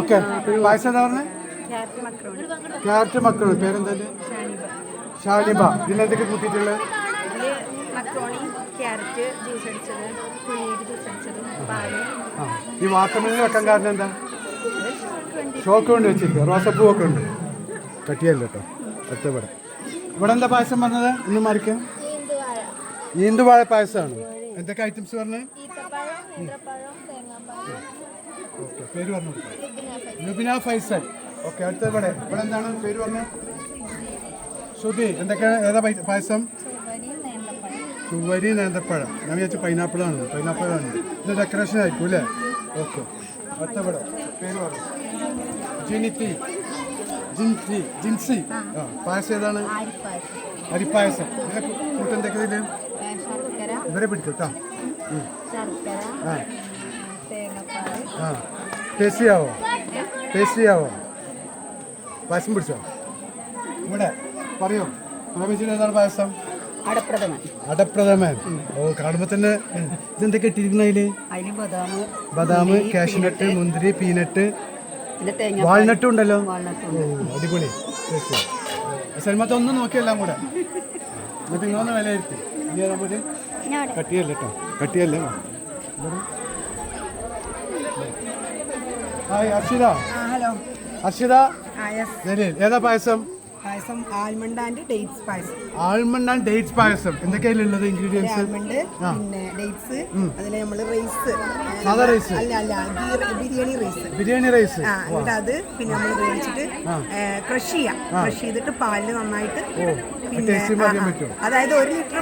Okay. പായസം എന്താ carrot macaroni. മക്കൾ പേരെന്താ ഷാനിബ. ഇതിനെന്തൊക്കെ കൂട്ടിയിട്ടുള്ളത്? ഈ വാട്ടർമെലിന് വെക്കാൻ കാരണം എന്താ? ഷോക്ക് കൊണ്ട് വെച്ചിരിക്കുക. റോസപ്പൂ ഒക്കെ ഉണ്ട്. കട്ടിയല്ല കേട്ടോ. ഒറ്റപ്പെടെ ഇവിടെ എന്താ പായസം പറഞ്ഞത്? ഇന്ന് മറിക്കാം ഈന്തുവാഴ. പായസമാണ്. എന്തൊക്കെ ഐറ്റംസ് പറഞ്ഞത് ഓക്കെ പേര് പറഞ്ഞു. ലുബിന ഫൈസൽ. ഓക്കെ അടുത്ത ഇവിടെ ഇവിടെ എന്താണ് പേര് പറഞ്ഞു. ശ്രുതി എന്തൊക്കെയാണ് ഏതാ പായസം? ചുവരി നേന്ത്രപ്പഴം. ഞാൻ വിചാരിച്ചു പൈനാപ്പിളാണ്. പൈനാപ്പിളാണ്. ഇത് ഡെക്കറേഷൻ ആയിരിക്കും അല്ലേ? ഓക്കെ. അടുത്ത ഇവിടെ പേര് പറഞ്ഞു. ജിനിത്തി ജിൻസി ജിൻസി. ആ പായസം ഏതാണ്? അരിപ്പായസം. ഇതിനെ കൂട്ട് എന്തൊക്കെ ഇതിൽ? ശർക്കര. ഇവരെ പിടിക്കും കേട്ടോ ആ. ആ ടേസ്റ്റി ആവോ ടേസ്റ്റി ആവോ പായസം പിടിച്ചോ? ഇവിടെ പറയോ. പ്രവേശിച്ചിട്ട് ഏതാണ് പായസം? അടപ്രഥമൻ. ഓ കാണുമ്പോ തന്നെ ഇതെന്തൊക്കെ ഇട്ടിരിക്കുന്ന അതിൽ? ബദാം ബദാം കാഷ്നട്ട് മുന്തിരി പീനട്ട്. വാൾനട്ടും ഉണ്ടല്ലോ? അടിപൊളി. സിനിമത്തെ ഒന്നും നോക്കിയെല്ലാം കൂടെ. എന്നിട്ട് നിങ്ങളൊന്ന് വിലയിരുത്തി. ഇനി നമുക്ക് കട്ടിയല്ലേ കേട്ടോ കട്ടിയല്ലേ. ഹായ് അർഷിത ഹലോ അർഷിത ജലീൽ ഏതാ payasam? Payasam almond and dates payasam. Almond and dates payasam. എന്തൊക്കെയാണുള്ളത് ingredients almond പിന്നെ ഡേറ്റ്സ് അതിൽ നമ്മൾ റൈസ്. സാധാ റൈസ്? അല്ല അല്ല ബിരിയാണി റൈസ്. ബിരിയാണി റൈസ്. ആ എന്നിട്ട് അത് പിന്നെ നമ്മൾ വേവിച്ചിട്ട് ക്രഷ് ചെയ്യാം. ക്രഷ് ചെയ്തിട്ട് പാലിൽ നന്നായിട്ട് പിന്നെ. അതായത് ഒരു ലിറ്റർ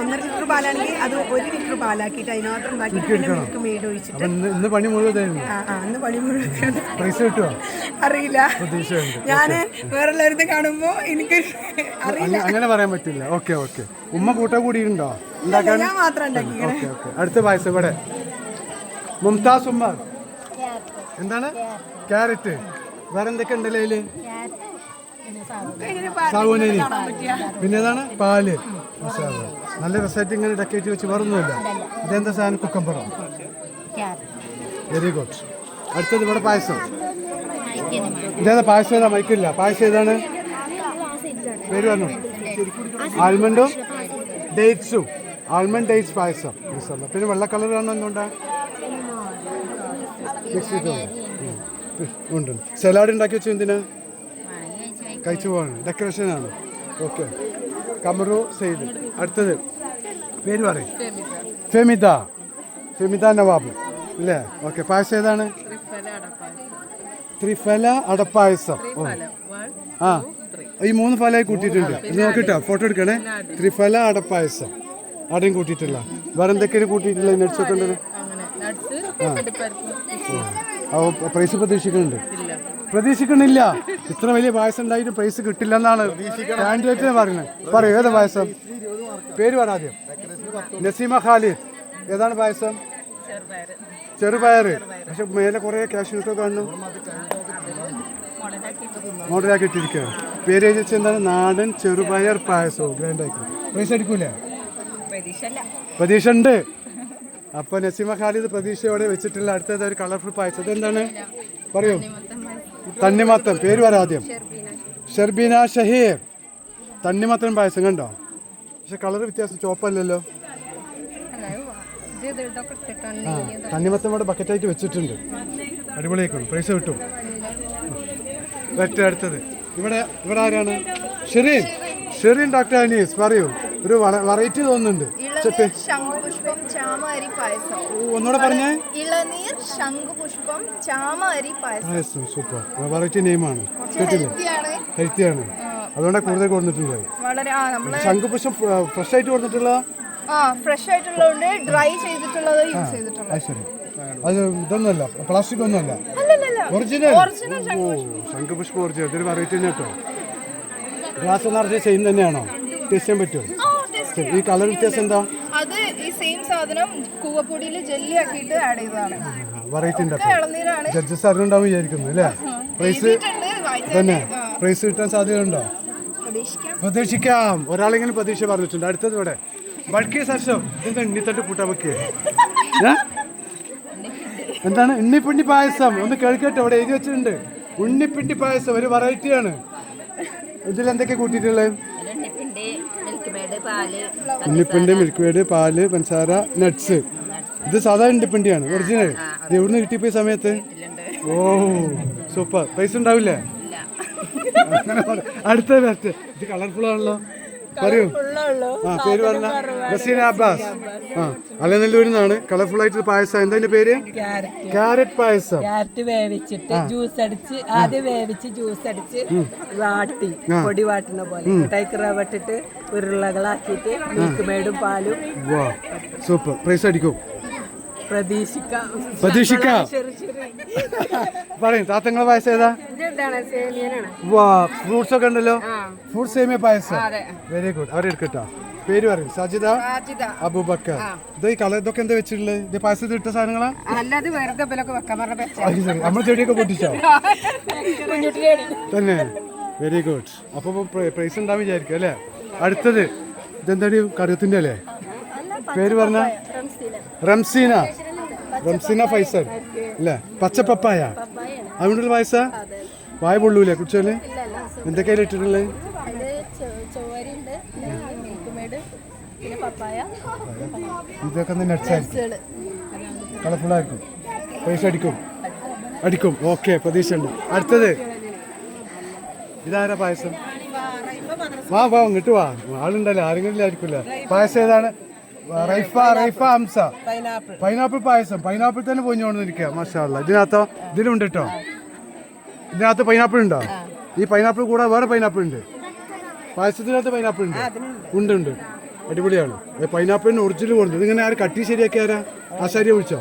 ഒന്നര ലിറ്റർ പാലാണെങ്കിൽ അത് ഒരു ലിറ്റർ പാലാക്കിയിട്ട് അതിനകത്ത് ഉണ്ടാക്കിയിട്ട് പിന്നെ മിൽക്ക് മെയ്ഡ് ഒഴിച്ചിട്ട് ഇന്ന് പണി മുഴുവൻ പണി മുഴുവൻ പൈസ കിട്ടുമോ അറിയില്ല. ഞാൻ ഞാൻ വേറെല്ലാവരുടെ കാണുമ്പോ എനിക്ക് അറിയില്ല. അങ്ങനെ പറയാൻ പറ്റില്ല. Okay okay. ഉമ്മ കൂട്ടം കൂടിയിട്ടുണ്ടോ? ഉണ്ടാക്കാൻ ഞാൻ മാത്രം ഉണ്ടാക്കി ഓക്കെ ഓക്കെ. അടുത്ത പായസം ഇവിടെ. മുംതാസ് ഉമ്മ. എന്താണ്? ക്യാരറ്റ്. വേറെ എന്തൊക്കെ ഉണ്ടല്ലേ അതിൽ? സാവൂനരി പിന്നെ ഏതാണ്? പാൽ. നല്ല രസമായിട്ട് ഇങ്ങനെ ഡക്കേറ്റ് വെച്ച് വേറൊന്നുമില്ല. ഇതെന്താ സാധനം? കുക്കമ്പറോ? വെരി ഗുഡ് അടുത്തത് ഇവിടെ പായസം. ഇതേതാ പായസം ഏതാ? മൈക്കില്ല പായസം ഏതാണ്? പേര് പറഞ്ഞു. ആൽമണ്ടും ഡേറ്റ്സും. Almond dates payasam. പിന്നെ വെള്ള കളർ കാണുന്ന എന്തുകൊണ്ടാണ് ഉണ്ട് സലാഡ് ഉണ്ടാക്കി വെച്ചു എന്തിനാ? കഴിച്ചു പോവാണ്. ഡെക്കറേഷനാണ് ഓക്കെ കമറു സെയ്ദ്. അടുത്തത്. പേര് പറയും. ഫെമിത. ഫെമിത നവാബ്. അല്ലേ? ഓക്കെ പായസം ഏതാണ്? ത്രിഫല അടപ്പായസം. ആ. ഈ മൂന്ന് ഫലമായി കൂട്ടിയിട്ടുണ്ട്. ഇത് നോക്കിട്ടോ ഫോട്ടോ എടുക്കണേ. ത്രിഫല അടപ്പായസം. അടയും കൂട്ടിയിട്ടില്ല വേറെ എന്തൊക്കെയാണ് കൂട്ടിയിട്ടില്ല നട്സൊക്കെ ഉണ്ടല്ലോ. ആ. ഓ, പ്രൈസ് പ്രതീക്ഷിക്കുന്നുണ്ട്. പ്രതീക്ഷിക്കണില്ല ഇത്ര വലിയ പായസം ഉണ്ടായിട്ട് പ്രൈസ് കിട്ടില്ല എന്നാണ് കാൻഡിഡേറ്റ് പറയുന്നത്. പറയൂ ഏതാ പായസം? പേര് പറ ആദ്യം. നസീമ ഖാലിദ്. ഏതാണ് പായസം? ചെറുപയർ പക്ഷെ മേലെ കുറെ ക്യാഷ് കിട്ടോ കാണുന്നു. മോഡലാക്കി ഇട്ടിരിക്കുകയാണ് പേര് എന്താണ്? നാടൻ ചെറുപയർ പായസവും. ഗ്രാൻഡ് ആക്കി പ്രൈസ് അടിക്കൂലേ പ്രതീക്ഷ ഉണ്ട് അപ്പൊ നസീമ ഖാലിദ് പ്രതീക്ഷയോടെ വെച്ചിട്ടുള്ള അടുത്തത് ഒരു കളർഫുൾ പായസം. എന്താണ് പറയൂ. തണ്ണിമത്തം പേര് പറ ആദ്യം. ഷെർബീന ഷഹീർ. തണ്ണിമത്തം പായസം കണ്ടോ? പക്ഷെ കളർ വ്യത്യാസം ചോപ്പല്ലല്ലോ. തണ്ണിമത്തം ഇവിടെ ബക്കറ്റായിട്ട് വെച്ചിട്ടുണ്ട്. അടിപൊളിയായിക്കോളും. പ്രൈസ് കിട്ടും. ഒറ്റ അടുത്തത്. ഇവിടെ ഇവിടെ ആരാണ്? ഷെറീൻ. ഷെറീൻ ഡോക്ടർ അനീസ് പറയൂ. ഒരു വെറൈറ്റി തോന്നുന്നുണ്ട്. ശംഖുപുഷ്പം ചാമരി പായസം. ഒന്നുകൂടെ പറഞ്ഞേ. ഇളനീർ ശംഖുപുഷ്പം ചാമരി പായസം. സൂപ്പർ വെറൈറ്റി നെയിമാണ് കേട്ടില്ല? ഹെൽത്തിയാണ് അതുകൊണ്ടാണ് കൂടുതൽ കൊടുത്തിട്ടുള്ളത് ശംഖുപുഷ്പം ഫ്രഷ് ആയിട്ട് കൊടുത്തിട്ടുള്ള? ഫ്രഷ് ആയിട്ടുള്ളതുകൊണ്ട് ഡ്രൈ ചെയ്തിട്ടുള്ളത് യൂസ് ചെയ്തിട്ടുള്ളത്. അത് ഇതൊന്നുമല്ല പ്ലാസ്റ്റിക് ഒന്നുമല്ല. ഒറിജിനൽ ഓ ശംഖുപുഷ്പം ഒറിജിനൽ ഇതൊരു വെറൈറ്റി തന്നെ കേട്ടോ. ഗ്ലാസ് നിറച്ച് സെയിം തന്നെയാണോ? ടേസ്റ്റ് ചെയ്യാൻ പറ്റുമോ? ഈ കളർ വ്യത്യാസം എന്താ? അത് ഈ സെയിം സാധനം കൂവപ്പൊടിയിൽ ജെല്ലി ആക്കിയിട്ട് ആഡ് ചെയ്തതാണ്. വെറൈറ്റി ഉണ്ട് ഒക്കെ ഇളനീരാണ്. ജഡ്ജസ് അറിഞ്ഞുണ്ടാവും വിചാരിക്കുന്നു അല്ലേ? പ്രൈസ് തന്നെ പ്രൈസ് കിട്ടാൻ സാധ്യതയുണ്ടോ? പ്രതീക്ഷിക്കാം. പ്രതീക്ഷിക്കാം. ഒരാളെങ്കിലും പ്രതീക്ഷ പറഞ്ഞിട്ടുണ്ട്. അടുത്തത് ഇവിടെ. ബൾക്കി സശം എന്താ എണ്ണിത്തട്ട് കൂട്ടാൻ വെക്കുക എന്താണ്? ഉണ്ണിപ്പിണ്ടി പായസം. ഒന്ന് കേൾക്കട്ടെ അവിടെ എഴുതി വെച്ചിട്ടുണ്ട്. ഉണ്ണിപ്പിണ്ടി പായസം ഒരു വെറൈറ്റിയാണ് ഇതിൽ എന്തൊക്കെ കൂട്ടിയിട്ടുള്ളത് ഉണ്ണിപ്പിണ്ടി മിൽക്ക് മേഡ് പാൽ പഞ്ചസാര. നട്ട്സ് ഇത് സാധാരണ ഉണ്ണിപ്പിണ്ടിയാണ് ഒറിജിനൽ ഇത് എവിടുന്ന് കിട്ടിയപ്പോ ഈ സമയത്ത്? ഓ സൂപ്പർ പൈസ ഉണ്ടാവില്ലേ? അടുത്ത ഇത് കളർഫുൾ ആണല്ലോ. പറയൂ. ആ പേര് പറഞ്ഞ റസീന അബ്ബാസ്. ആ അലനല്ലൂരിൽ നിന്നാണ് കളർഫുൾ ആയിട്ട് പായസം. എന്താ പേര്? ക്യാരറ്റ്. പായസം. ക്യാരറ്റ് വേവിച്ചിട്ട് ജ്യൂസ് അടിച്ച് ആദ്യം വേവിച്ച് ജ്യൂസ് അടിച്ച് വാട്ടി പൊടി വാട്ടുന്ന പോലെ. മിഠായിക്ക് റവ ഇട്ടിട്ട് ഉരുളകളാക്കിയിട്ട് മിൽക്ക് മേടും പാലും. സൂപ്പർ. പ്രൈസ് അടിക്കും. പ്രതീക്ഷിക്കാം. പ്രതീക്ഷിക്കാം. പറയും താത്തങ്ങളെ പായസം ഏതാ? വാ ഫ്രൂട്ട്സ് ഒക്കെ ഉണ്ടല്ലോ. ഫ്രൂട്ട്സ് സേമിയ പായസം. വെരി ഗുഡ് അവരെ എടുക്കട്ടോ. പേര് പറയും. സജിത അബൂബക്കർ. ഇത് ഈ കളർ ഇതൊക്കെ എന്താ വെച്ചിട്ടുള്ളത് ഇത് പായസത്തിൽ ഇട്ട സാധനങ്ങളാ? നമ്മൾ ചെടിയൊക്കെ പൊട്ടിച്ചോ? തന്നെ. വെരി ഗുഡ് അപ്പൊ പ്രൈസ് ഉണ്ടാവും വിചാരിക്കും അല്ലേ? അടുത്തത്. ഇതെന്താടി? കറിയത്തിന്റെ അല്ലേ? പേര് പറഞ്ഞ? റംസീന. റംസീന ഫൈസൽ. അല്ലേ പച്ചപ്പപ്പായ. അതുകൊണ്ടൊരു പായസ? വായ പൊള്ളൂലേ കുടിച്ചാൽ? എന്തൊക്കെയാ ഇട്ടിട്ടുള്ളത് പപ്പായ. ഇതൊക്കെ കളർഫുൾ ആയിരിക്കും. പൈസ അടിക്കും. അടിക്കും. ഓക്കെ പ്രതീക്ഷ ഉണ്ട് അടുത്തത്. ഇതാരാ പായസം? വാ വാ ഇങ്ങോട്ട് വാ. ആളുണ്ടല്ലോ. ആരെങ്കിലും ആയിരിക്കില്ല പായസം ഏതാണ്? Raifa Raifa Hamsa. Pineapple. Pineapple payasam. Pineapple തന്നെ പൊഞ്ഞുകൊണ്ടിരിക്കുക മഷാല്ല ഇതിനകത്തോ? ഇതിലുണ്ട് കേട്ടോ ഇതിനകത്ത് പൈനാപ്പിൾ ഉണ്ടോ? ഈ പൈനാപ്പിൾ കൂടെ വേറെ പൈനാപ്പിൾ ഉണ്ട്. പായസത്തിനകത്ത് പൈനാപ്പിൾ ഉണ്ട്. ഉണ്ട് ഉണ്ട്. അടിപൊളിയാണ്. പൈനാപ്പിളിന് ഒറിജിനൽ കൊടുത്തു ഇതിങ്ങനെ ആര് കട്ടി ശരിയാക്കി ആരാ? ആശാരിയെ വിളിച്ചോ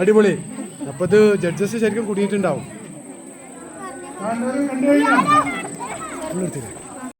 അടിപൊളി. അപ്പൊ ഇത് ജഡ്ജസ് ശരിക്കും കുടിയിട്ടുണ്ടാവും. കണ്ടു?